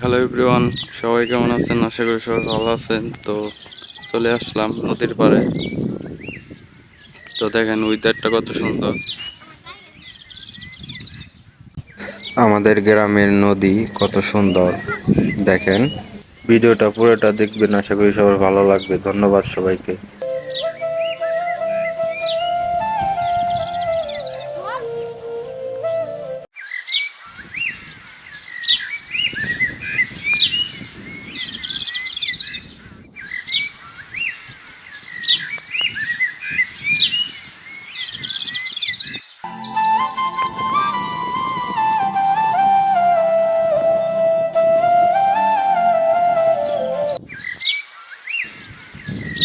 Hello everyone সবাই কেমন আছেন? আশা করি সবাই ভালো আছেন। তো চলে আসলাম নদীর পাড়ে। তো দেখেন উইদারটা কত সুন্দর। আমাদের গ্রামের নদী কত সুন্দর, দেখেন। ভিডিওটা পুরোটা দেখবেন, আশা করি সবার ভালো লাগবে। ধন্যবাদ সবাইকে। フフフ。